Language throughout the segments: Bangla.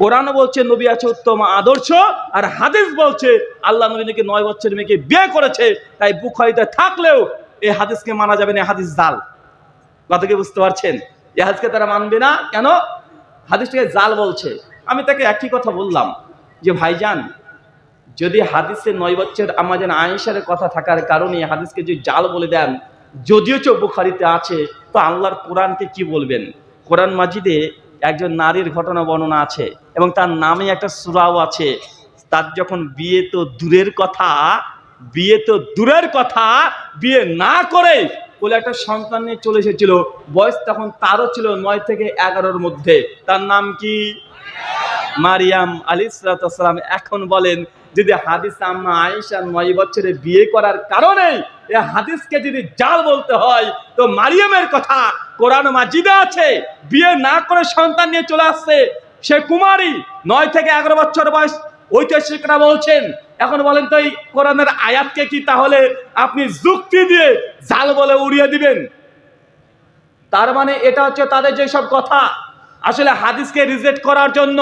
কোরআন বলছে, নবী আছে উত্তম আদর্শ, আর হাদিস বলছে, আল্লাহ নবী নাকি নয় বছর মেয়েকে বিয়ে করেছে, তাই বুখারিতে থাকলেও এই হাদিসকে মানা যাবে না হাদিস জাল। কথা কি বুঝতে পারছেন? এই হাদিসকে তারা মানবে না, কেন? হাদিসটাকে জাল বলছে। আমি তাকে একই কথা বললাম, যে ভাইজান, যদি হাদিসে নয় বছর আমাদের আয়েশার কথা থাকার কারণে হাদিসকে যদি জাল বলে দেন, যদিও চো বুখারিতে আছে, তো আল্লাহর কোরআনকে কি বলবেন? কোরআন মাজিদে একজন নারীর ঘটনা বর্ণনা আছে এবং তার নামে একটা সুরাও আছে। তার যখন বিয়ে তো দূরের কথা, বিয়ে তো দূরের কথা, বিয়ে না করে বলে একটা সন্তান নিয়ে চলে এসেছিল। বয়স তখন তারও ছিল নয় থেকে এগারোর মধ্যে। তার নাম কি? মারিয়াম আলী সালাম। এখন বলেন, যদি হাদিস আম্মা আয়েশা নয় বছরে বিয়ে করার কারণে এ হাদিসকে যদি জাল বলতে হয়, তো মারিয়ামের কথা কোরআন মাজিদে আছে, বিয়ে না করে সন্তান নিয়ে চলে আসছে। সে কুমারী, নয় থেকে এগারো বছর বয়স, ঐতিহাসিকরা বলছেন, এখন বলেন তো এই কোরআনের আয়াতকে কি তাহলে আপনি যুক্তি দিয়ে জাল বলে উড়িয়ে দিবেন? তার মানে এটা হচ্ছে তাদের যে সব কথা, আসলে হাদিসকে রিজেক্ট করার জন্য,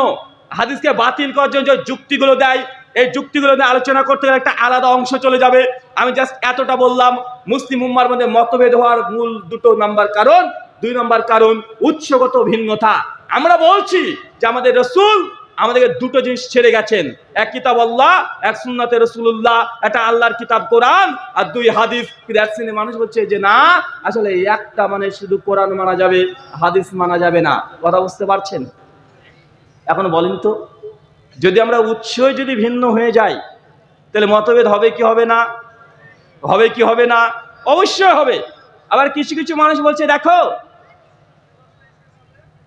হাদিসকে বাতিল করার জন্য যে যুক্তিগুলো দেয়, এই যুক্তিগুলো নিয়ে আলোচনা করতে গেলে একটা আলাদা অংশ চলে যাবে। আমি জাস্ট এতটা বললাম, মুসলিম উম্মার মধ্যে মতভেদ হওয়ার মূল দুটো নাম্বার কারণ দুই নম্বর কারণ, উৎসগত ভিন্নতা। আমরা বলছি যে আমাদের রসুল আমাদেরকে দুটো জিনিস ছেড়ে গেছেন। এক কিতাব আল্লাহ, এক সুন্নাতে রসুল্লাহ একটা আল্লাহর কিতাব কোরআন, আর দুই হাদিস। কিন্তু এক শ্রেণির মানুষ বলছে যে না, আসলে একটা মানে শুধু কোরআন মানা যাবে, হাদিস মানা যাবে না। কথা বুঝতে পারছেন? এখন বলেন তো। যদি আমরা উৎসই যদি ভিন্ন হয়ে যাই, তাহলে মতভেদ হবে কি হবে না? হবে কি হবে না? অবশ্যই হবে। আবার কিছু কিছু মানুষ বলছে, দেখো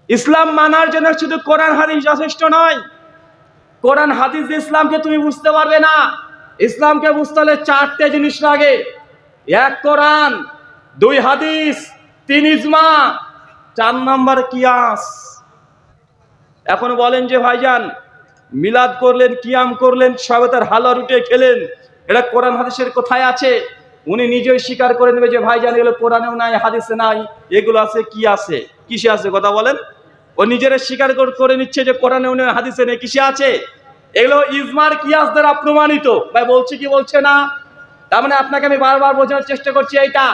ইসলাম মানার জন্য শুধু কোরআন হাদিস যথেষ্ট নয়। কোরআন হাদিস ইসলামকে তুমি বুঝতে পারবে না। ইসলামকে বুঝতে হলে চারটে জিনিস লাগে। এক, কোরআন, দুই, হাদিস, তিন, ইজমা, চার নম্বর কিয়াস। এখন বলেন যে, ভাইজান, মিলাদ করলেন, কিয়াম করলেন সবে তার হালা রুটে খেলেন, এটা কোরআন হাদিসের কোথায় আছে? উনি নিজেই স্বীকার করে নেবে যে, ভাইজান, এগুলো কোরআনেও নাই, হাদিসে নাই, এগুলো আছে কি আছে কিসে আছে, কথা বলেন? ও নিজেরা স্বীকার করে নিচ্ছে যে কোরআনেও নেই হাদিসে নেই। কিসে আছে? এগুলো ইজমার কিয়াস দ্বারা প্রমাণিত। ভাই, বলছে কি বলছে না? তার মানে আপনাকে আমি বারবার বোঝানোর চেষ্টা করছি এইটা।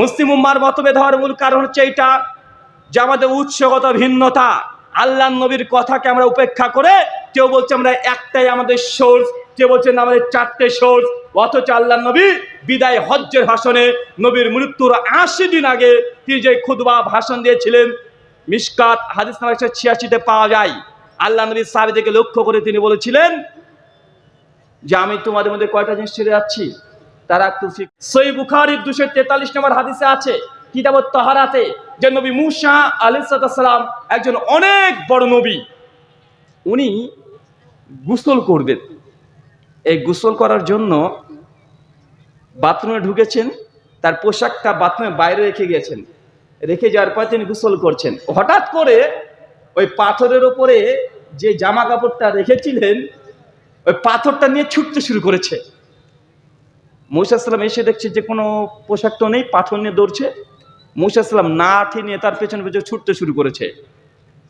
মুসলিম উম্মার মতভেদ হওয়ার মূল কারণ হচ্ছে এইটা যে আমাদের উৎসগত ভিন্নতা। আল্লাহ নবীর কথাকে আমরা উপেক্ষা করে কেউ বলছে আমরা একটাই আমাদের সোর্স কেউ বলছেন আমাদের চারটে সোর্স অথচ আল্লাহ নবী বিদায় হজ্জের ভাষণে নবীর মৃত্যুর আশি দিন আগে তিনি যে খুদবা ভাষণ দিয়েছিলেন মিসকাত হাদিস নাম্বার একশো ছিয়াশিতে পাওয়া যায়। আল্লাহ নবীর সাহাবিদেরকে লক্ষ্য করে তিনি বলেছিলেন যে, আমি তোমাদের মধ্যে কয়টা জিনিস ছেড়ে যাচ্ছি? তারা তুফি সই বুখারির দুশো তেতাল্লিশ নম্বর হাদিসে আছে, কিতাবত তহারাতে, যে নবী মুসা আলিসাল্লাম একজন অনেক বড় নবী। উনি গোসল করবেন। এই গোসল করার জন্য বাথরুমে ঢুকেছেন, তার পোশাকটা বাথরুমের বাইরে রেখে গেছেন রেখে যাওয়ার পর তিনি গোসল করছেন। হঠাৎ করে ওই পাথরের ওপরে যে জামা কাপড়টা রেখেছিলেন, ওই পাথরটা নিয়ে ছুটতে শুরু করেছে। মৌসাল্লাম এসে দেখছে যে কোনো পোশাক তো নেই, পাথর নিয়ে দৌড়ছে। মৌসাল্লাম না আঠে নিয়ে তার পেছনে পেছনে ছুটতে শুরু করেছে।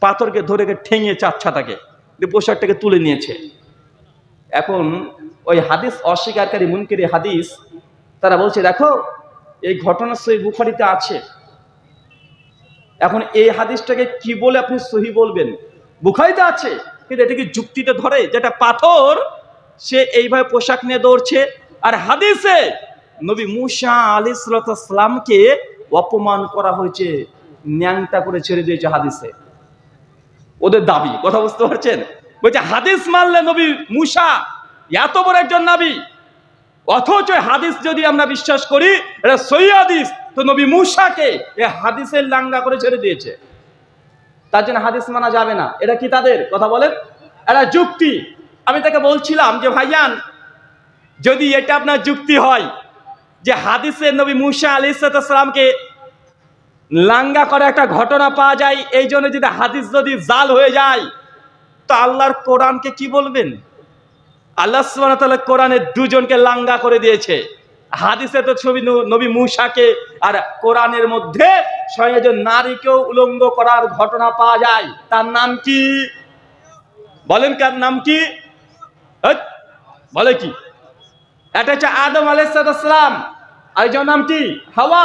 পাথরকে ধরে ঠেঙিয়ে চাচ্ছা তাকে দিয়ে পোশাকটাকে তুলে নিয়েছে। এখন ওই হাদিস অস্বীকারী মুনকেরি হাদিস, তারা বলছে, দেখো, এই ঘটনা সহি বুখারিতে আছে। এখন এই হাদিসটাকে কি বলে আপনি সহি বলবেন? বুখারিতে আছে, কিন্তু এটা কি যুক্তিতে ধরে? যেটা পাথর, সে এইভাবে পোশাক নিয়ে দৌড়ছে, আর হাদিসে নবী মুসা আলী সালামকে অপমান করা হয়েছে, ন্যাংটা করে ছেড়ে দিয়েছে হাদিসে। ওদের দাবি, কথা বুঝতে পারছেন? বলছে, হাদিস মানলে নবী মুসা এত বড় একজন নাবি, অথচ হাদিস যদি আমরা বিশ্বাস করি, এটা সহি হাদিস। তো নবী মুসাকে এ হাদিসের লাঙ্গা করে ছেড়ে দিয়েছে। তার জন্য হাদিস মানা যাবে না। এটা কি তাদের? কথা বলেন। এটা যুক্তি। আমি তাকে বলছিলাম যে, ভাইয়ান, যদি এটা আপনার যুক্তি হয় যে হাদিসের নবী মুসা আলি সালামকে লাঙ্গা করে একটা ঘটনা পাওয়া যায়, এই জন্য যদি হাদিস যদি জাল হয়ে যায়, তো আল্লাহর কোরআনকে কি বলবেন? আল্লাহ সুবহানাহু ওয়া তাআলা কোরআনে দুজনকে লাঙ্গা করে দিয়েছে। হাদিসে তো ছবি নবী মুসাকে আর কোরআনের মধ্যে স্বয়ং একজন নারীকেও উলঙ্গ করার ঘটনা পাওয়া যায়। তার নাম কি? বলেন কার নাম কি? বলে কি? এটা হচ্ছে আদম আলাইসালাম আরেকজন নাম কি? হাওয়া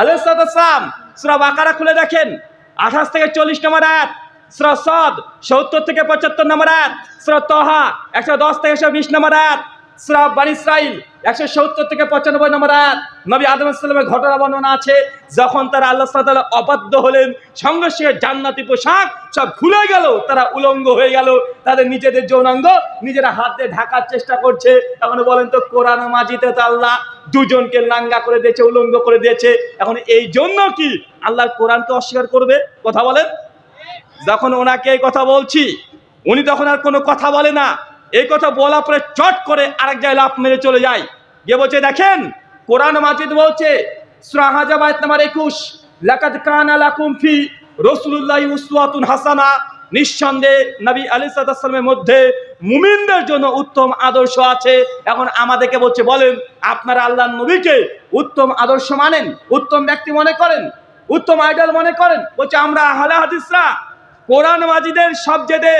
আলাইসালাম সুরা বাকারা খুলে দেখেন। আঠাশ থেকে চল্লিশ নম্বর আয়াত। সুরা সদ সত্তর থেকে পঁচাত্তর নম্বর আয়াত। সুরা তহা একশো দশ থেকে একশো বিশ নম্বর আয়াত। সুরা বানি ইসরাইল একশো সত্তর থেকে পঁচানব্বই নম্বর আয়াত। নবী আদম ইসলামের ঘটনা বর্ণনা আছে, যখন তারা আল্লাহ সাল্লাহ অবাধ্য হলেন সঙ্গে সঙ্গে জান্নাতি পোশাক সব খুলে গেল, তারা উলঙ্গ হয়ে গেল, তাদের নিজেদের যৌনাঙ্গ নিজেরা হাত ঢাকার চেষ্টা করছে। এখন বলেন তো, কোরআন মাজিতে তো আল্লাহ দুজনকে লাঙ্গা করে দিয়েছে, উলঙ্গ করে দিয়েছে। এখন এই জন্য কি আল্লাহ কোরআনকে অস্বীকার করবে? কথা বলেন। যখন ওনাকে কথা বলছি, উনি তখন আর কোনো কথা বলে না। এই কথা বলা পরে চট করে আরেক জায়গায় লাভ মেরে চলে যায়। গিয়ে বলছে, দেখেন, কোরআন মাজিদ বলছে সুরাহাজাবাদ নাম্বার একুশ, লাকাদ কানা লাকুম ফি রসুলুল্লাহ উসওয়াতুন হাসানা। নিঃসন্দেহে নবী আলী সাল্লামের মধ্যে মুমিনদের জন্য উত্তম আদর্শ আছে। এখন আমাদেরকে বলছে, বলেন, আপনারা আল্লাহ নবীকে উত্তম আদর্শ মানেন, উত্তম ব্যক্তি মনে করেন, উত্তম আইডল মনে করেন? বলছে, আমরা আহলে হাদিসরা কোরআন মাজিদের সবচেয়ে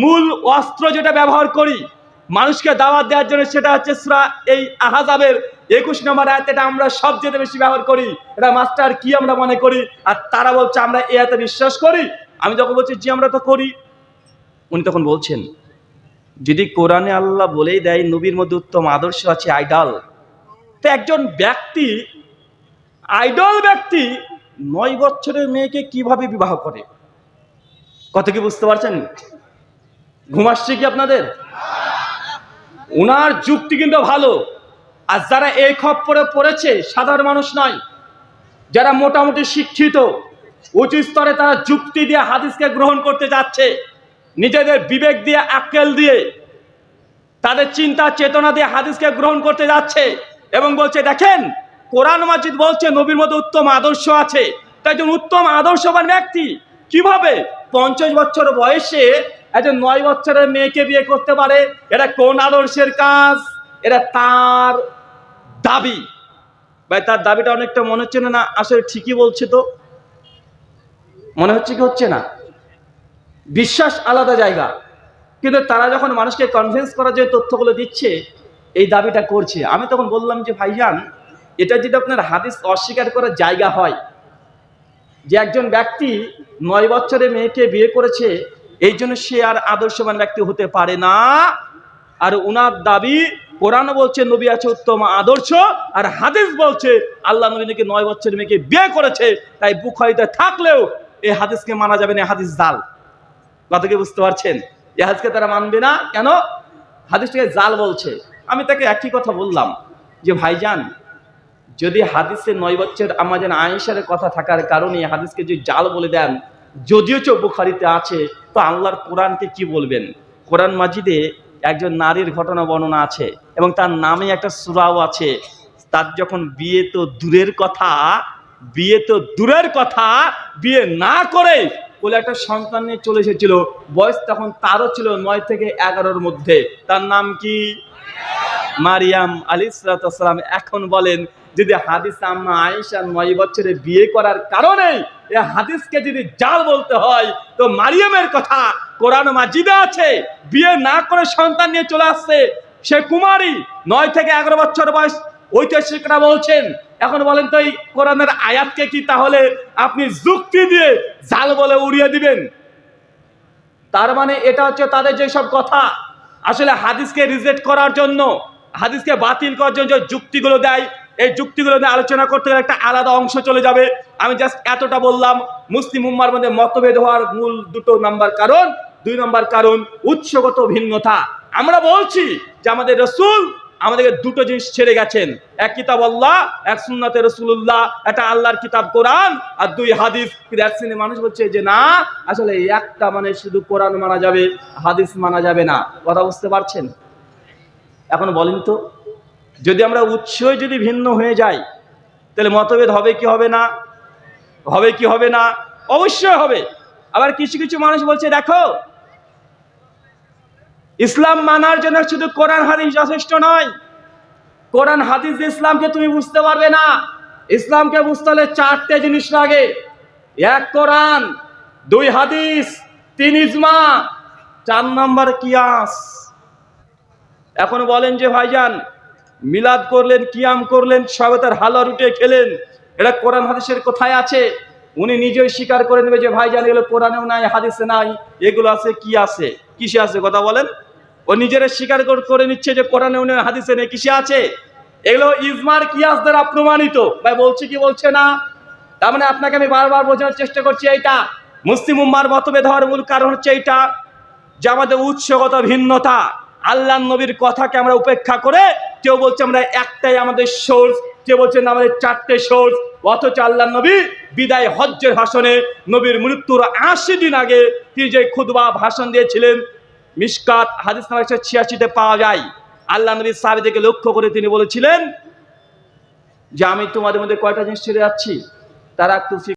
মূল অস্ত্র যেটা ব্যবহার করি, মানুষকে দাওয়াত দেওয়ার জন্য সেটা হচ্ছে সুরা এই আহাজাবের একুশ নম্বর আয়াত, এটা আমরা সবচেয়ে বেশি ব্যবহার করি। এটা মাস্টার কি আমরা মনে করি? আর তারা বলছে, আমরা এ আয়াতে বিশ্বাস করি? আমি যখন বলছি, জি, আমরা তো করি। উনি তখন বলছেন, যদি কোরআনে আল্লাহ বলেই দেয়, নবীর মধ্যে উত্তম আদর্শ আছে আইডল। তো একজন ব্যক্তি, আইডল ব্যক্তি নয় বছরের মেয়েকে কীভাবে বিবাহ করে? কত কি বুঝতে পারছেন? ঘুম আসছে কি আপনাদের? ওনার যুক্তি কিন্তু ভালো। আর যারা এই খপ্পরে পড়েছে, সাধারণ মানুষ নয়, যারা মোটামুটি শিক্ষিত, উঁচু স্তরে তারা যুক্তি দিয়ে হাদিসকে গ্রহণ করতে যাচ্ছে, নিজেদের বিবেক দিয়ে, আক্কেল দিয়ে, তাদের চিন্তা, চেতনা দিয়ে হাদিসকে গ্রহণ করতে যাচ্ছে এবং বলছে, দেখেন, কোরআন মাজিদ বলছে, নবীর মধ্যে উত্তম আদর্শ আছে। তাই একজন উত্তম, আদর্শবান ব্যক্তি কীভাবে পঞ্চাশ বছর বয়সে একজন নয় বছরের মেয়েকে বিয়ে করতে পারে, এটা কোন আদর্শের কাজ? এটা তার দাবি। ভাই, তার দাবিটা অনেকটা মনে হচ্ছে না আসলে ঠিকই বলছে তো। মনে হচ্ছে কি হচ্ছে না? বিশ্বাস আলাদা জায়গা। কিন্তু তারা যখন মানুষকে কনভিন্স করার যে তথ্যগুলো দিচ্ছে, এই দাবিটা করছে। আমি তখন বললাম যে, ভাইজান, এটা যদি আপনার হাদিস অস্বীকার করার জায়গা হয়, যে একজন ব্যক্তি নয় বছরের মেয়েকে বিয়ে করেছে এই জন্য সে আর আদর্শবান ব্যক্তি হতে পারে না। আর উনার দাবি কোরআন বলছে, নবী আছে উত্তম আদর্শ, আর হাদিস বলছে, আল্লাহ নবী নাকি নয় বছরের মেয়েকে বিয়ে করেছে, তাই বুখারিতে থাকলেও এই হাদিসকে মানা যাবে না হাদিস জাল। কথা কি বুঝতে পারছেন? এই হাদিসকে তারা মানবে না? কেন? হাদিসটাকে জাল বলছে। আমি তাকে একই কথা বললাম যে, ভাইজান, যদি হাদিসে নয় বছর আমাদের আয়েশার কথা থাকার কারণে হাদিসকে যদি জাল বলে দেন যদিও চো বুখারিতে আছে, তো আল্লাহর কোরআনকে কি বলবেন? কোরআন মাজিদে একজন নারীর ঘটনা বর্ণনা আছে এবং তার নামে একটা সুরাও আছে। তার যখন বিয়ে তো দূরের কথা, বিয়ে তো দূরের কথা, বিয়ে না করে বলে একটা সন্তান নিয়ে চলে এসেছিল। বয়স তখন তারও ছিল নয় থেকে এগারোর মধ্যে। তার নাম কি? মারিয়াম আলী সালাম। এখন বলেন যদি হাদিস আম্মা আয়েশা নয় বছরে বিয়ে করার কারণে এ হাদিসকে যদি জাল বলতে হয়, তো মারিয়ামের কথা কোরআন মাজিদে আছে। বিয়ে না করে সন্তান নিয়ে চলে আসছে সে কুমারী, নয় থেকে এগারো বছর বয়স, ঐতিহাসিকরা বলছেন, এখন বলেন তো এই কোরআনের আয়াতকে কি তাহলে আপনি যুক্তি দিয়ে জাল বলে উড়িয়ে দিবেন? তার মানে এটা হচ্ছে তাদের যে সব কথা। আসলে হাদিসকে রিজেক্ট করার জন্য, হাদিসকে বাতিল করার জন্য যে যুক্তিগুলো দেয় এই যুক্তিগুলো নিয়ে আলোচনা করতে গেলে একটা আলাদা অংশ চলে যাবে। আমি জাস্ট এতটা বললাম, মুসলিম উম্মার মধ্যে মতভেদ হওয়ার মূল দুটো নাম্বার কারণ। দুই নম্বর কারণ, উৎসগত ভিন্নতা। আমরা বলছি যে আমাদের রসুল আমাদেরকে দুটো জিনিস ছেড়ে গেছেন। এক কিতাব আল্লাহ, এক সুন্নাতে রসুল্লাহ একটা আল্লাহর কিতাব কোরআন, আর দুই হাদিস। এক শ্রেণির মানুষ বলছে যে না, আসলে একটা মানে শুধু কোরআন মানা যাবে, হাদিস মানা যাবে না। কথা বুঝতে পারছেন? এখন বলেন তো। যদি আমরা উৎসই যদি ভিন্ন হয়ে যাই, তাহলে মতভেদ হবে কি হবে না? হবে কি হবে না? অবশ্যই হবে। আবার কিছু কিছু মানুষ বলছে, দেখো, ইসলাম মানার জন্য শুধু কোরআন হাদিস যথেষ্ট নয়। কোরআন হাদিস ইসলামকে তুমি বুঝতে পারবে না। ইসলামকে বুঝতে হলে চারটে জিনিস লাগে। এক, কোরআন, দুই, হাদিস, তিন, ইজমা, চার নম্বর কিয়াস। এখন বলেন যে, ভাইজান মিলাদ করলেন, কিয়াম করলেন, সবে তার হালা রুটে খেলেন। এটা কোরআন হাদিসের কোথায় আছে? উনি নিজেই স্বীকার করে নেবে যে ভাইজান এগুলো কোরআনেও নাই, হাদিসে নাই, এগুলো আছে, কি আছে? কিসে আছে? কথা বলেন। ও নিজেরা স্বীকার করে নিচ্ছে যে, কোরআনেও নেই, হাদিসে নেই, কিসে আছে? এগুলো ইজমার কিয়াস দ্বারা প্রমাণিত। ভাই, বলছে কি বলছে না? তার মানে আপনাকে আমি বারবার বোঝানোর চেষ্টা করছি এইটা। মুসলিম উম্মার মতভেদ হওয়ার মূল কারণ হচ্ছে এইটা যে, আমাদের উৎসগত ভিন্নতা আল্লাহ নবীর কথাকে আমরা উপেক্ষা করে কেউ বলছে আমরা একটাই আমাদের সোর্স কেউ বলছেন আমাদের চারটে সোর্স অথচ আল্লাহ নবী বিদায় হজ্জের ভাষণে নবীর মৃত্যুর আশি দিন আগে তিনি যে খুদবা ভাষণ দিয়েছিলেন মিসকাত হাদিস নাম্বার একশো ছিয়াশিতে পাওয়া যায়। আল্লাহ নবীর সাহাবিদেরকে লক্ষ্য করে তিনি বলেছিলেন যে আমি তোমাদের মধ্যে কয়টা জিনিস ছেড়ে যাচ্ছি? তারা একটু